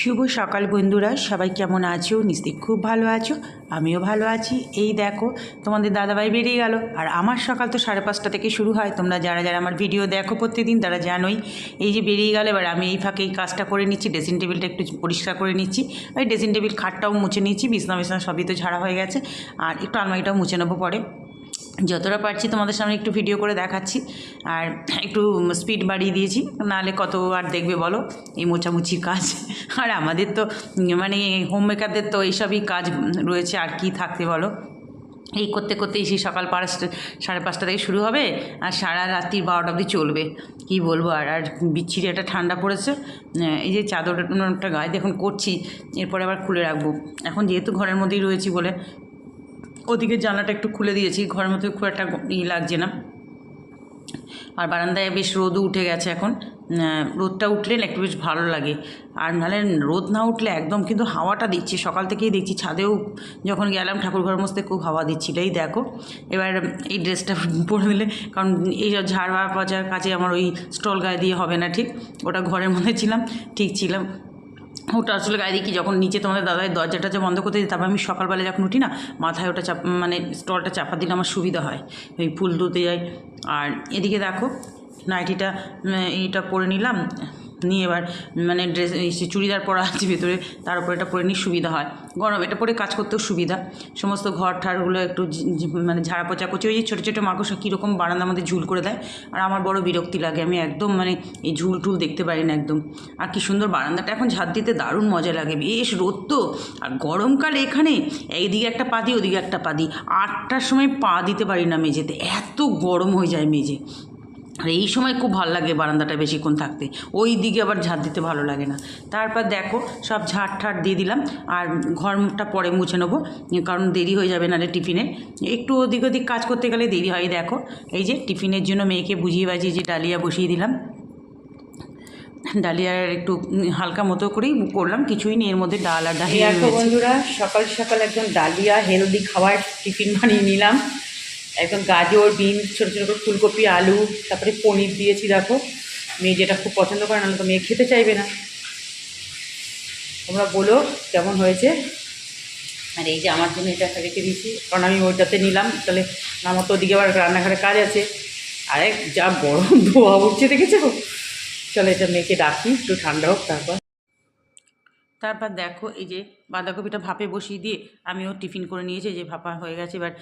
শুভ সকাল বন্ধুরা, সবাই কেমন আছো? নিশ্চয়ই খুব ভালো আছো, আমিও ভালো আছি। এই দেখো, তোমাদের দাদাভাই বেরিয়ে গেল। আর আমার সকাল তো সাড়ে পাঁচটা থেকে শুরু হয়। তোমরা যারা যারা আমার ভিডিও দেখো প্রতিদিন, তারা জানোই। এই যে বেরিয়ে গেল, এবার আমি এই ফাঁকে এই কাজটা করে নিচ্ছি। ড্রেসিং টেবিলটা একটু পরিষ্কার করে নিচ্ছি। ওই ড্রেসিং টেবিল খাটটাও মুছে নিচ্ছি বিছনা বিছনা সবই তো ঝাড়া হয়ে গেছে। আর একটু আলমারিটাও মুছে নেব পরে। যতটা পারছি তোমাদের সামনে একটু ভিডিও করে দেখাচ্ছি, আর একটু স্পিড বাড়িয়ে দিয়েছি, নাহলে কত আর দেখবে বলো, এই মোছামুছি কাজ। আর আমাদের তো মানে হোম মেকারদের তো এইসবই কাজ রয়েছে, আর কি থাকতে বলো? এই করতে করতে সেই সকাল পাঁচটা সাড়ে পাঁচটা থেকে শুরু হবে, আর সারা রাত্রি বারোটা অবধি চলবে। কি বলব আর আর বিচ্ছিরি একটা ঠান্ডা পড়েছে এই যে চাদরটা গায়ে দেখুন করছি, এরপরে আবার খুলে রাখব। এখন যেহেতু ঘরের মধ্যেই রয়েছি বলে ওদিকে জানলাটা একটু খুলে দিয়েছি, ঘরের মধ্যে খুব একটা ই লাগছে না। আর বারান্দায় বেশ রোদও উঠে গেছে এখন। রোদটা উঠলে একটু বেশ ভালো লাগে। আর নাহলে রোদ না উঠলে একদম কিন্তু হাওয়াটা দিচ্ছি। সকাল থেকেই দেখছি ছাদেও যখন গেলাম ঠাকুর ঘর মধ্যে খুব হাওয়া দিচ্ছিল, এই দেখো। এবার এই ড্রেসটা পরে দিলে কারণ এই ঝাড় বাজার কাছে আমার ওই স্টল গায়ে দিয়ে হবে না ঠিক? ওটা ঘরের মধ্যে ছিলাম, ঠিক ছিলাম। ওটা আসলে গায়ে দেখি যখন নিচে তোমাদের দাদাই দরজাটা যে বন্ধ করতে দিই, তারপর আমি সকালবেলা যখন উঠি না, মাথায় ওটা চাপ মানে স্টলটা চাপা দিলে আমার সুবিধা হয়। ওই ফুল তুলতে যাই। আর এদিকে দেখো, নাইটিটা এইটা পরে নিলাম। নিয়ে এবার মানে ড্রেস চুড়িদার পরা আছে ভেতরে, তার উপরে এটা পরে নিয়ে সুবিধা হয়। গরম, এটা পরে কাজ করতেও সুবিধা। সমস্ত ঘর ঠারগুলো একটু মানে ঝাড়া পোচা করছে। ওই যে ছোটো ছোটো মাকড়সা কীরকম বারান্দার মধ্যে ঝুল করে দেয়। আর আমার বড় বিরক্তি লাগে, আমি একদম মানে এই ঝুল টুল দেখতে পারি না একদম। আর কি সুন্দর বারান্দাটা, এখন ঝাড় দিতে দারুণ মজা লাগে। বেশ রোদ তো। আর গরমকালে এখানে, এইদিকে একটা পা দিই ওদিকে একটা পা দিই আটটার সময় পা দিতে পারি না মেঝেতে। এত গরম হয়ে যায় মেঝে। আর এই সময় খুব ভালো লাগে বারান্দাটা বেশিক্ষণ থাকতে। ওই দিকে আবার ঝাড় দিতে ভালো লাগে না। তারপর দেখো সব ঝাড় ঠাড় দিয়ে দিলাম। আর ঘরটা পরে মুছে নেব কারণ দেরি হয়ে যাবে নাহলে টিফিনে। একটু ওদিক ওদিক কাজ করতে গেলে দেরি হয় দেখো। এই যে টিফিনের জন্য মেয়েকে বুঝিয়ে বাজিয়ে যে ডালিয়া বসিয়ে দিলাম। ডালিয়ার একটু হালকা মতো করেই করলাম কিছুই নেই এর মধ্যে ডাল আর ডালিয়া বন্ধুরা সকাল সকাল একদম ডালিয়া হেলদি খাবার টিফিন বানিয়ে নিলাম। একদম গাজর বিন ছোটো ছোটো করে ফুলকপি, আলু, তারপরে পনির দিয়েছি দেখো। মেয়ে যেটা খুব পছন্দ করে, নাহলে তো মেয়ে খেতে চাইবে না। তোমরা বলো কেমন হয়েছে? আর এই যে আমার জন্য এটা একটা রেখে দিয়েছি, কারণ আমি ওইটাতে নিলাম। তাহলে আমার তো ওদিকে আবার রান্নাঘরে কাজ আছে। আরে যা গরম ধোয়া উঠছে, দেখেছ? চলো এটা মেয়েকে ডাকি, একটু ঠান্ডা হোক তারপর। তারপর দেখো এই যে বাঁধাকপিটা ভাপে বসিয়ে দিয়ে আমিও টিফিন করে নিয়েছি যে ভাপা হয়ে গেছে। এবার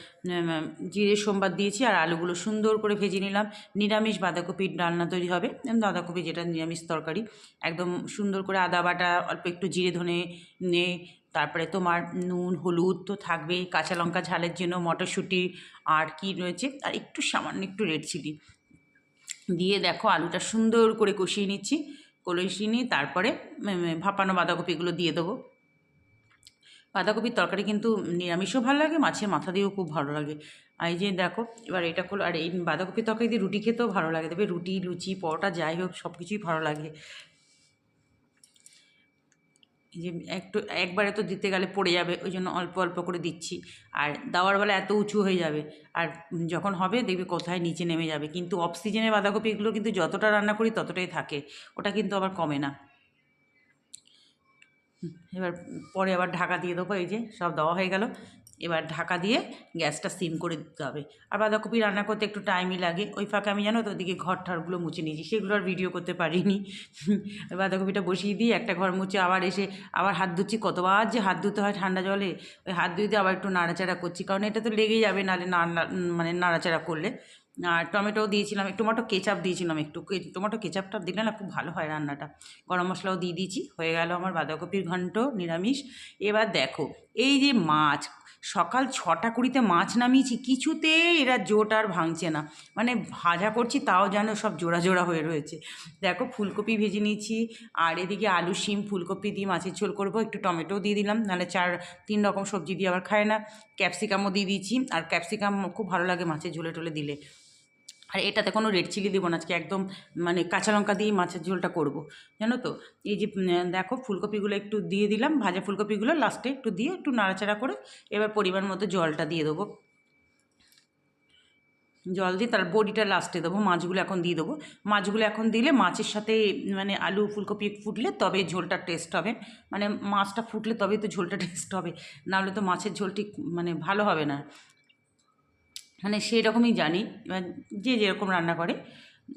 জিরে সোমবার দিয়েছি আর আলুগুলো সুন্দর করে ভেজে নিলাম। নিরামিষ বাঁধাকপির ডালনা তৈরি হবে। বাঁধাকপি যেটা নিরামিষ তরকারি। একদম সুন্দর করে আদা বাটা, অল্প একটু জিরে ধনে নে, তারপরে তোমার নুন, হলুদ তো থাকবেই, কাঁচা লঙ্কা ঝালের জন্য মটরশুঁটি আর কি রয়েছে, আর একটু সামান্য একটু রেড চিলি। দিয়ে দেখো আলুটা সুন্দর করে কষিয়ে নিচ্ছি। কষিয়ে নিয়ে তারপরে ভাপানো বাঁধাকপিগুলো দিয়ে দেবো। বাঁধাকপির তরকারি কিন্তু নিরামিষও ভালো লাগে মাছের মাথা দিয়েও খুব ভালো লাগে। আর এই যে দেখো, এবার এটা করল, আর এই বাঁধাকপির তরকারি দিয়ে রুটি খেতেও ভালো লাগে। তবে রুটি, লুচি, পরোটা, যাই হোক সব কিছুই ভালো লাগে। যে একটু, একবারে তো দিতে গেলে পড়ে যাবে, ওই জন্য অল্প অল্প করে দিচ্ছি। আর দেওয়ার বেলা এত উঁচু হয়ে যাবে, আর যখন হবে দেখবে কোথায় নিচে নেমে যাবে। কিন্তু অফ বাঁধাকপিগুলো কিন্তু যতটা রান্না করি ততটাই থাকে, ওটা কিন্তু আবার কমে না। এবার পরে আবার ঢাকা দিয়ে দেবো, এই যে সব দেওয়া হয়ে গেল। এবার ঢাকা দিয়ে গ্যাসটা সিম করে দিতে হবে। আর বাঁধাকপি রান্না করতে একটু টাইমই লাগে। ওই ফাঁকে আমি জানো তো ওদিকে ঘর ঠারগুলো মুছে নিয়েছি। সেগুলো আর ভিডিও করতে পারিনি। বাঁধাকপিটা বসিয়ে দিয়ে একটা ঘর মুছে আবার এসে আবার হাত ধুচ্ছি। কতবার যে হাত ধুতে হয় ঠান্ডা জলে, ওই হাত দিয়ে আবার একটু নাড়াচাড়া করছি। কারণ এটা তো লেগেই যাবে নাহলে মানে নাড়াচাড়া করলে। আর টমেটো দিয়েছিলাম টমেটো কেচাপ দিয়েছিলাম একটু। টমেটো কেচাপটা দিলে না খুব ভালো হয় রান্নাটা। গরম মশলাও দিয়ে দিয়েছি। হয়ে গেল আমার বাঁধাকপির ঘন্ট, নিরামিষ। এবার দেখো, এই যে মাছ সকাল ছটা কুড়িতে মাছ নামিয়েছি, কিছুতেই এরা জোট আর ভাঙছে না। মানে ভাজা করছি, তাও যেন সব জোড়া জোড়া হয়ে রয়েছে। দেখো, ফুলকপি ভেজে নিয়েছি, আর এদিকে আলু, শিম, ফুলকপি দিয়ে মাছের ঝোল করব। একটু টমেটোও দিয়ে দিলাম, নাহলে চার, তিন রকম সবজি দিয়ে আবার খায় না। ক্যাপসিকামও দিয়ে দিয়েছি, আর ক্যাপসিকাম খুব ভালো লাগে মাছের ঝোলে টোলে দিলে। আর এটাতে কোনো রেড চিলি দেবো না, আজকে একদম মানে কাঁচা লঙ্কা দিয়ে মাছের ঝোলটা করব, জানো তো? এই যে দেখো ফুলকপিগুলো একটু দিয়ে দিলাম, ভাজা ফুলকপিগুলো লাস্টে একটু দিয়ে একটু নাড়াচাড়া করে এবার পরিমাণ মতো জলটা দিয়ে দেবো। জল দিয়ে তার বড়িটা লাস্টে দেবো, মাছগুলো এখন দিয়ে দেবো। মাছগুলো এখন দিলে মাছের সাথে মানে আলু ফুলকপি ফুটলে তবে ঝোলটা টেস্ট হবে। মানে মাছটা ফুটলে তবেই তো ঝোলটা টেস্ট হবে, নাহলে তো মাছের ঝোলটি মানে ভালো হবে না। মানে সেই রকমই জানি। এবার যে যেরকম রান্না করে,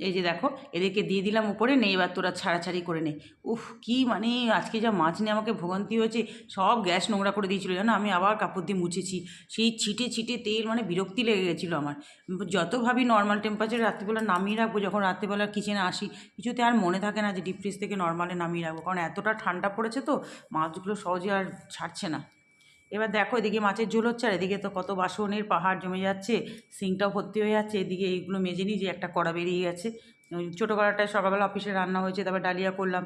এই যে দেখো, এদেরকে দিয়ে দিলাম উপরে নেই এবার তোরা ছাড়াছাড়ি করে নে। উফ, কি মানে আজকে যা মাছ নিয়ে আমাকে ভোগান্তি হয়েছে, সব গ্যাস নোংরা করে দিয়েছিল, জানো? আমি আবার কাপড় দিয়ে মুছেছি। সেই ছিটে ছিটে তেল মানে বিরক্তি লেগে গেছিল আমার। যত ভাবি নর্মাল টেম্পারেচার রাত্রিবেলা নামিয়ে রাখব, যখন রাত্রিবেলা কিচেনে আসি, কিছুতে আর মনে থাকে না যে ডিপ ফ্রিজ থেকে নর্মালে নামিয়ে রাখব। কারণ এতটা ঠান্ডা পড়েছে তো, মাছগুলো সহজে আর ছাড়ছে না। এবার দেখো এদিকে মাছের ঝোল হচ্ছে, আর এদিকে তো কত বাসনের পাহাড় জমে যাচ্ছে, সিংটাও ভর্তি হয়ে যাচ্ছে, এদিকে এইগুলো মেজে নিই যে একটা কড়া বেরিয়ে গেছে। ছোটো কড়াটায় সকালবেলা অফিসে রান্না হয়েছে, তারপর ডালিয়া করলাম।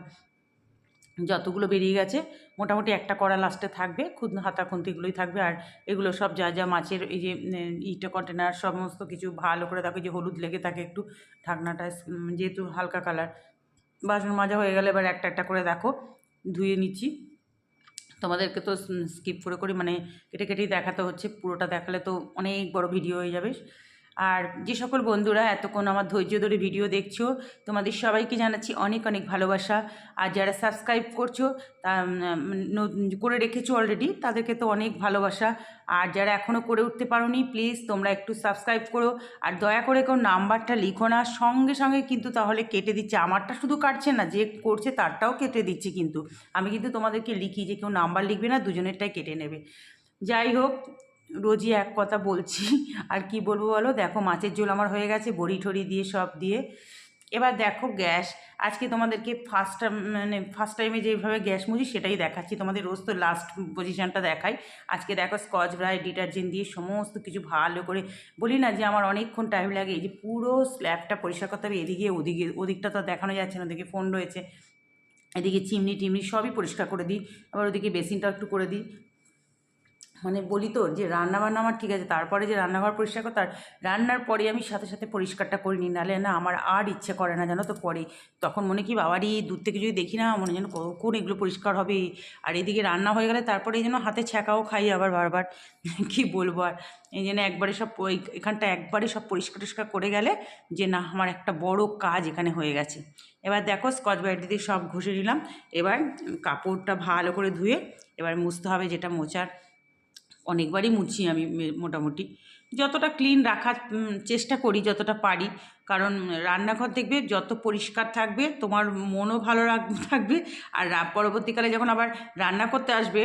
যতগুলো বেরিয়ে গেছে, মোটামুটি একটা কড়া লাস্টে থাকবে, খুদ, হাতা খুন্তিগুলোই থাকবে, আর এগুলো সব যা যা মাছের এই যে ইটা কন্টেনার সমস্ত কিছু ভালো করে দেখো, যে হলুদ লেগে থাকে একটু, ঢাকনাটা যেহেতু হালকা কালার বাসন মাজা হয়ে গেলে এবার একটা একটা করে দেখো, ধুয়ে নিচ্ছি। তোমাদেরকে তো স্কিপ করে করে মানে কেটে কেটেই দেখাতে হচ্ছে, পুরোটা দেখালে তো অনেক বড় ভিডিও হয়ে যাবে। আর যে সকল বন্ধুরা এতক্ষণ আমার ধৈর্য ধরে ভিডিও দেখছ, তোমাদের সবাইকে জানাচ্ছি অনেক অনেক ভালোবাসা। আর যারা সাবস্ক্রাইব করছ, তা করে রেখেছো অলরেডি তাদেরকে তো অনেক ভালোবাসা। আর যারা এখনও করে উঠতে পারোনি প্লিজ তোমরা একটু সাবস্ক্রাইব করো। আর দয়া করে কেউ নাম্বারটা লিখো না, সঙ্গে সঙ্গে কিন্তু তাহলে কেটে দিচ্ছে। আমারটা শুধু কাটছে না, যে করছে তারটাও কেটে দিচ্ছে কিন্তু। আমি কিন্তু তোমাদেরকে লিখি যে কেউ নাম্বার লিখবে না, দুজনেরটাই কেটে নেবে। যাই হোক রোজই এক কথা বলছি। আর কি বলব বলো? দেখো মাছের ঝোল আমার হয়ে গেছে, বড়ি ঠড়ি দিয়ে, সব দিয়ে। এবার দেখো গ্যাস। আজকে তোমাদেরকে ফার্স্ট মানে ফার্স্ট টাইমে যেভাবে গ্যাস মুছি, সেটাই দেখাচ্ছি। তোমাদের রোজ তো লাস্ট পজিশানটা দেখাই। আজকে দেখো স্কচ ব্রাইট ডিটারজেন্ট দিয়ে সমস্ত কিছু ভালো করে বলি না যে আমার অনেকক্ষণ টাইম লাগে। এই যে পুরো স্ল্যাবটা পরিষ্কার করতে হবে, এদিকে ওদিকে, ওদিকটা তো দেখানো যাচ্ছে না, ওদিকে ফোন রয়েছে। এদিকে চিমনি টিমনি সবই পরিষ্কার করে দিই। আবার ওদিকে বেসিনটা একটু করে দিই। মানে বলি তো যে রান্না বান্না আমার ঠিক আছে, তারপরে যে রান্নাঘর পরিষ্কার করতে রান্নার পরে আমি সাথে সাথে পরিষ্কারটা করে নিই, নাহলে না আমার আর ইচ্ছে করে না, জানো তো পরে তখন মনে কি বাবারই দূর থেকে যদি দেখি না, মনে যেন কখন এগুলো পরিষ্কার হবে। আর এদিকে রান্না হয়ে গেলে তারপরে যেন হাতে ছ্যাঁকাও খাই আবার বারবার। কি বলব আর? এই জন্য একবারে সব এখানটা একবারে সব পরিষ্কার টরিষ্কার করে গেলে যে না, আমার একটা বড় কাজ এখানে হয়ে গেছে। এবার দেখো স্কচ ব্রাইট দিয়ে সব ঘষে নিলাম। এবার কাপড়টা ভালো করে ধুয়ে এবার মুছতে হবে যেটা মোচার। অনেকবারই মুছি আমি মোটামুটি। যতটা ক্লিন রাখার চেষ্টা করি, যতটা পারি। কারণ রান্নাঘর দেখবে যত পরিষ্কার থাকবে, তোমার মনও ভালো থাকবে। আর পরবর্তীকালে যখন আবার রান্না করতে আসবে,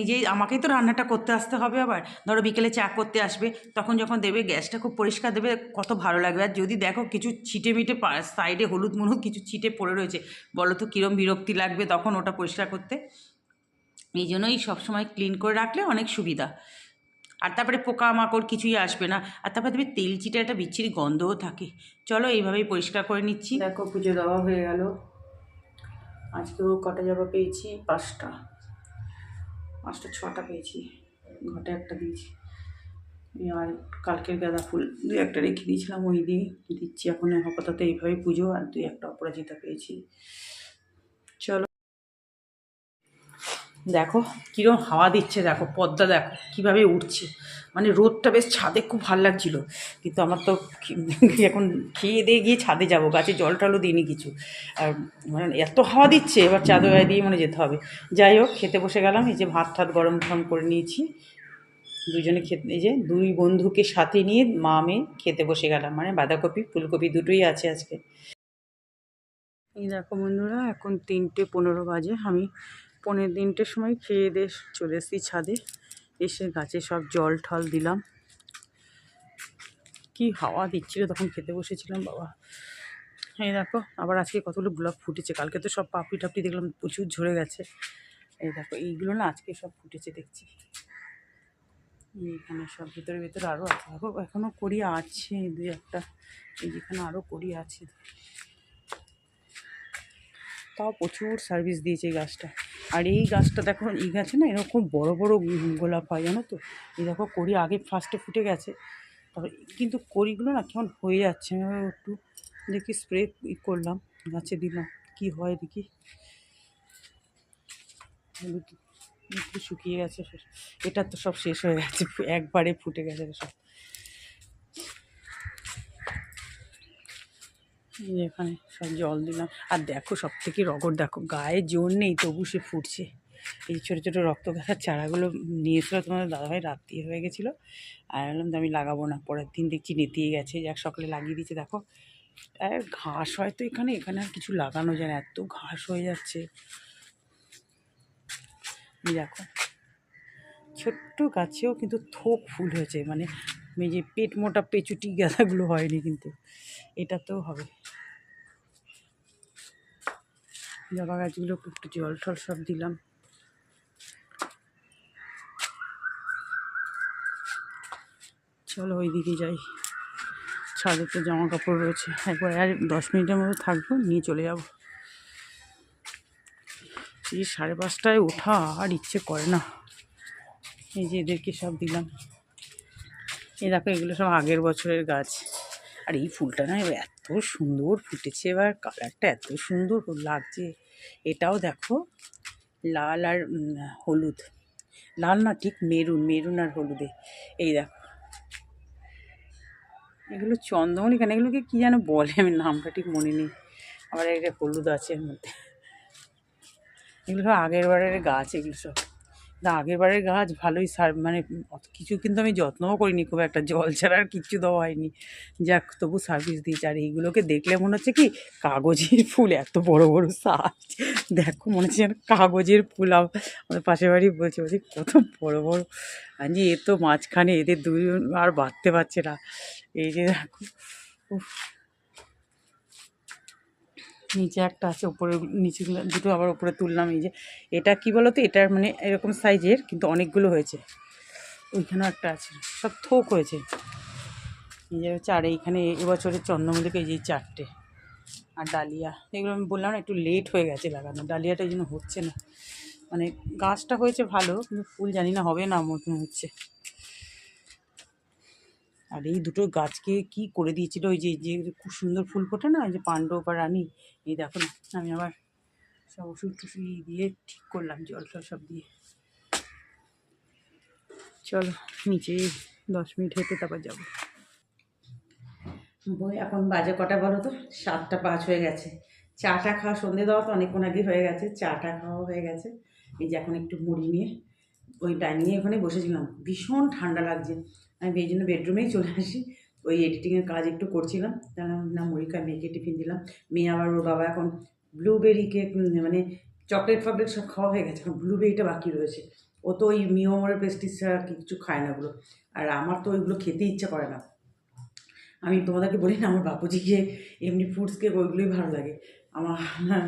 নিজেই, আমাকেই তো রান্নাটা করতে আসতে হবে আবার। ধরো বিকেলে চা করতে আসবে, তখন যখন দেবে গ্যাসটা খুব পরিষ্কার দেবে, কত ভালো লাগবে। আর যদি দেখো কিছু ছিটে মিটে সাইডে হলুদ মলুদ কিছু ছিটে পড়ে রয়েছে, বলো তো কীরম বিরক্তি লাগবে তখন ওটা পরিষ্কার করতে। এই জন্যই সবসময় ক্লিন করে রাখলে অনেক সুবিধা। আর তারপরে পোকামাকড় কিছুই আসবে না। আর তারপরে দেখবে তেল চিটে একটা বিচ্ছিরি গন্ধও থাকে। চলো এইভাবেই পরিষ্কার করে নিচ্ছি। দেখো, পুজো দেওয়া হয়ে গেল। আজকেও কটা যাবা পেয়েছি? পাঁচটা। পাঁচটা, ছটা পেয়েছি। ঘটে একটা দিয়েছি। আর কালকের গাঁদা ফুল দুই একটা রেখে দিয়েছিলাম ওই দিয়ে। দিচ্ছি এখন আপাতত এইভাবে পুজো। আর দুই একটা অপরাজিতা পেয়েছি। চলো। দেখো কীরকম হাওয়া দিচ্ছে, দেখো, পদ্মা দেখো, কীভাবে উঠছে। মানে রোদটা বেশ ছাদে খুব ভালো লাগছিল। কিন্তু আমার তো এখন খেয়ে দিয়ে গিয়ে ছাদে যাব, গাছে জল টলও দিইনি কিছু। আর মানে এত হাওয়া দিচ্ছে, এবার চাদর গায়ে দিয়ে মানে যেতে হবে। যাই হোক, খেতে বসে গেলাম, এই যে ভাত ঠাত গরম গরম করে নিয়েছি। দুজনে খেতে, এই যে দুই বন্ধুকে সাথে নিয়ে মা মেয়ে খেতে বসে গেলাম। মানে বাঁধাকপি, ফুলকপি দুটোই আছে আজকে। এই দেখো বন্ধুরা, এখন তিনটে পনেরো বাজে। আমি পনেরো তিনটের সময় খেয়ে দিয়ে চলে এসেছি ছাদে। এসে গাছে সব জল ঠল দিলাম। কি হাওয়া দিচ্ছিল, তখন খেতে বসেছিলাম, বাবা। এই দেখো, আবার আজকে কতগুলো গোলাপ ফুটেছে। কালকে তো সব পাপড়ি টাপড়ি দেখলাম, প্রচুর ঝরে গেছে। এই দেখো, এইগুলো না আজকে সব ফুটেছে, দেখছি। এইখানে সব ভিতরে ভিতরে আরও আছে। দেখো এখনও কড়ি আছে দুই একটা। এই যেখানে আরও করি আছে। তাও প্রচুর সার্ভিস দিয়েছে এই গাছটা। আর এই গাছটা দেখো, এই গাছে না এরকম বড় বড় গোলাপ হয়, জানো তো? এই দেখো, কড়ি আগে ফার্স্টে ফুটে গেছে। তারপর কিন্তু কড়িগুলো না কেমন হয়ে যাচ্ছে একটু দেখি স্প্রে করলাম। গাছে দিলাম, কি হয় দেখি। শুকিয়ে গেছে, এটা তো সব শেষ হয়ে গেছে, একবারে ফুটে গেছে সব এই যে এখানে সব জল দিলাম। আর দেখো সব থেকে রগর দেখো গায়ে জোর নেই, তবু সে ফুটছে। এই ছোটো ছোটো রক্ত গাছার চারাগুলো নিয়ে এসেছিল তোমাদের দাদাভাই, রাত্রি হয়ে গেছিল। আর বললাম আমি লাগাবো না, পরের দিন দেখছি নেতিয়ে গেছে, যাক সকালে লাগিয়ে দিয়েছে, দেখো। আর ঘাস হয়তো এখানে এখানে আর কিছু লাগানো যায় না, এত ঘাস হয়ে যাচ্ছে। দেখো, ছোট্ট গাছেও কিন্তু থোক ফুল হয়েছে মানে এই যে পেট মোটা পেচুটি গাঁদাগুলো হয়নি কিন্তু, এটাতেও হবে। জবা গাছগুলো একটু জল টল সব দিলাম। চলো ওইদিকে যাই। ছাদে তো জামা কাপড় রয়েছে। একবার আর দশ মিনিটের মতো থাকব, নিয়ে চলে যাব। এই সাড়ে পাঁচটায় ওঠা আর ইচ্ছে করে না। এই যে এদেরকে সব দিলাম। এই দেখো, এগুলো সব আগের বছরের গাছ। আর এই ফুলটা না এত সুন্দর ফুটেছে, এবার কালারটা এত সুন্দর লাগছে। এটাও দেখো, লাল আর হলুদ। লাল না ঠিক মেরুন মেরুন আর হলুদে। এই দেখো। এগুলো চন্দ্রমণি কেন? এগুলোকে কী যেন বলে? আমি নামটা ঠিক মনে নেই। আবার একটা হলুদ আছে এর মধ্যে। এগুলো সব আগের বারের গাছ, এগুলো সব। না, আগের বারের গাছ ভালোই সার মানে কিছু কিন্তু আমি যত্নও করিনি, খুব একটা জল ছাড়া কিচ্ছু দেওয়া হয়নি। যাক, তবু সার্ভিস দিয়েছে। আর এইগুলোকে দেখলে মনে হচ্ছে কি, কাগজের ফুল এত বড় বড় সাইজ দেখো, মনে হচ্ছে কাগজের ফুল আম- আমাদের পাশের বাড়ি বলছে, বলছি, কত বড় বড়। যে এ তো মাঝখানে এদের দুজন আর বাড়তে পারছে না। এই যে দেখো। নিচে একটা আছে, উপরে নিচেগুলো দুটো আবার উপরে তুললাম, এই যে এটা কি বলো তো এটার মানে এরকম সাইজের, কিন্তু অনেকগুলো হয়েছে। ওইখানেও একটা আছে, সব থোক হয়েছে। এই যে হচ্ছে, আর এইখানে এবছরের চন্দ্রমল্লিকা, এই যে চারটে। আর ডালিয়া, এগুলো আমি বললাম না, একটু লেট হয়ে গেছে লাগানো। ডালিয়াটা এই জন্য হচ্ছে না। মানে গাছটা হয়েছে ভালো, কিন্তু ফুল জানি না হবে না মতন হচ্ছে। আর এই দুটো গাছকে কি করে দিয়েছিল? ওই যে যে খুব সুন্দর ফুল ফোটে না? যে পাণ্ডব বা রানী। এই দেখো না, আমি আবার সব ওষুধ টষুধ দিয়ে ঠিক করলাম, জল টল সব দিয়ে। চলো, নিচে দশ মিনিট হেঁটে তারপর যাব। বই এখন বাজে কটা বলো তো? সাতটা পাঁচ হয়ে গেছে। চাটা খাওয়া সন্ধে দেওয়া তো অনেকক্ষণ আগে হয়ে গেছে। চাটা খাওয়া হয়ে গেছে। এই যে এখন একটু মুড়ি নিয়ে, ওই ডাইনিংয়ে ওখানে বসেছিলাম। ভীষণ ঠান্ডা লাগছে। আমি এই জন্য বেডরুমেই চলে আসি। ওই এডিটিংয়ের কাজ একটু করছিলাম। তাহলে না খাই মেয়েকে টিফিন দিলাম। মেয়ে আবার ওর বাবা এখন ব্লুবেরি কেক মানে চকলেট ফকলেট সব খাওয়া হয়ে গেছে। এখন ব্লুবেরিটা বাকি রয়েছে। ও তো ওই মিওমরের পেস্টিস ছাড়া কিছু খায় না ওগুলো। আর আমার তো ওইগুলো খেতে ইচ্ছা করে না। আমি তোমাদেরকে বলি না, আমার বাপুজিকে এমনি ফ্রুটস কেক ওইগুলোই ভালো লাগে। আমার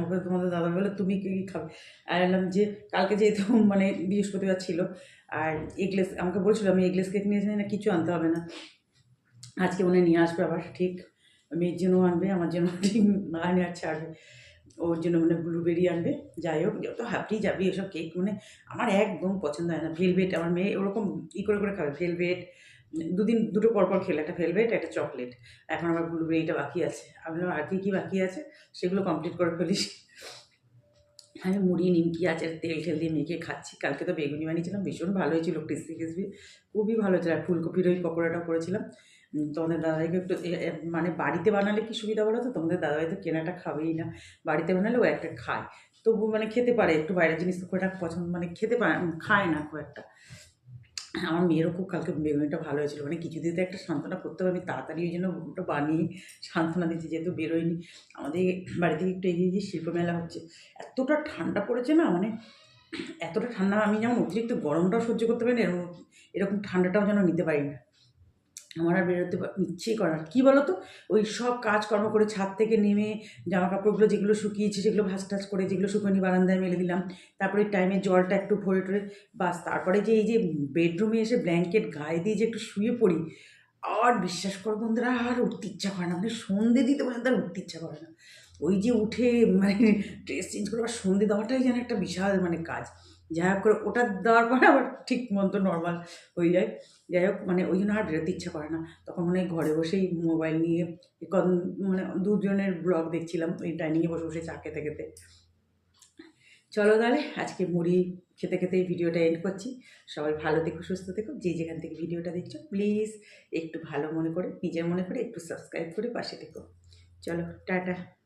ওকে তোমাদের দাদা বলে তুমি কী খাবে? আর এলাম যে কালকে যেহেতু মানে বৃহস্পতিবার ছিল, আর এগলেস আমাকে বলছিল, আমি এগলেস কেক নিয়ে না কিছু আনতে হবে না। আজকে উনি নিয়ে আসবে আবার ঠিক। মেয়ের জন্য আনবে, আমার জন্য ঠিক আনে আর ছাড়বে। ওর জন্য মানে ব্লুবেরি আনবে। যাই হোক, যত হ্যাপি যাবি, এসব কেক মানে আমার একদম পছন্দ হয় না। ভেলভেট আমার মেয়ে ওরকম ই করে করে খাবে। ভেলভেট দুদিন, দুটো পর পর খেলে, একটা ভেলভেট, একটা চকলেট। এখন আমার ব্লুবেরিটা বাকি আছে। আমি আর কি, কী বাকি আছে? সেগুলো কমপ্লিট করে ফেলিস। আমি মুড়ি, নিমকি আছে তেল, ঠেল দিয়ে মেখে খাচ্ছি। কালকে তো বেগুনি বানিয়েছিলাম। ভীষণ ভালো হয়েছিল ক্রিসপি ক্রিসপি খুবই ভালো হয়েছিল। আর ফুলকপির ওই পকোড়াটা করেছিলাম। তোমাদের দাদাভাইকে একটু মানে বাড়িতে বানালে কি সুবিধা বলো তো? তোমাদের দাদাভাই তো কেনাটা খাবেই না। বাড়িতে বানালে ও একটা খায়। তবু মানে খেতে পারে, একটু বাইরের জিনিস তো খুব একটা পছন্দ মানে খেতে পারে খায় না খুব একটা। আমার মেয়েরও খুব কালকে বেগুনিটা ভালো হয়েছিল। মানে কিছু দিতে একটা সান্ত্বনা করতে হবে, আমি তাড়াতাড়ি ওই জন্য ওটা বানিয়ে সান্ত্বনা দিচ্ছি যেহেতু বেরোয়নি। আমাদের বাড়ি থেকে একটু এগিয়ে গিয়ে শিল্পমেলা হচ্ছে। এতটা ঠান্ডা পড়েছে না মানে এতটা ঠান্ডা, আমি যেমন অতিরিক্ত গরমটাও সহ্য করতে পারি না এরকম এরকম ঠান্ডাটাও যেন নিতে পারি না। আমার আর বেরোতে ইচ্ছেই করে না কী বলো তো ওই সব কাজকর্ম করে ছাদ থেকে নেমে জামা কাপড়গুলো যেগুলো শুকিয়েছে, সেগুলো ভাজ টাজ করে যেগুলো শুকোনি বারান্দায় মেলে দিলাম। তারপরে টাইমে জলটা একটু ভরে টরে বাস। তারপরে যে এই যে বেডরুমে এসে ব্ল্যাঙ্কেট গায়ে দিয়ে যে একটু শুয়ে পড়ি, আর বিশ্বাস করো বন্ধুরা, আর উঠতে ইচ্ছা করে না। মানে সন্ধে দিতে পর্যন্ত আর উঠতে ইচ্ছা করে না। ওই যে উঠে মানে ড্রেস চেঞ্জ করে বা সন্ধে দেওয়াটাই যেন একটা বিশাল মানে কাজ। যাই হোক করে ওটা দেওয়ার পরে আবার ঠিক মতো নর্মাল হয়ে যায়। যাই হোক মানে ওই জন্য আর বেরোতে ইচ্ছা করে না। তখন মনে ঘরে বসেই মোবাইল নিয়ে কদিন মানে দুজনের ব্লগ দেখছিলাম, ওই ডাইনিংয়ে বসে বসে চা খেতে খেতে। চলো তাহলে, আজকে মুড়ি খেতে খেতে ভিডিওটা এন্ড করছি। সবাই ভালো থেকো, সুস্থ থেকো। যে যেখান থেকে ভিডিওটা দেখছ প্লিজ একটু ভালো মনে করে, নিজের মনে করে একটু সাবস্ক্রাইব করে পাশে থেকো। চলো, টাটা।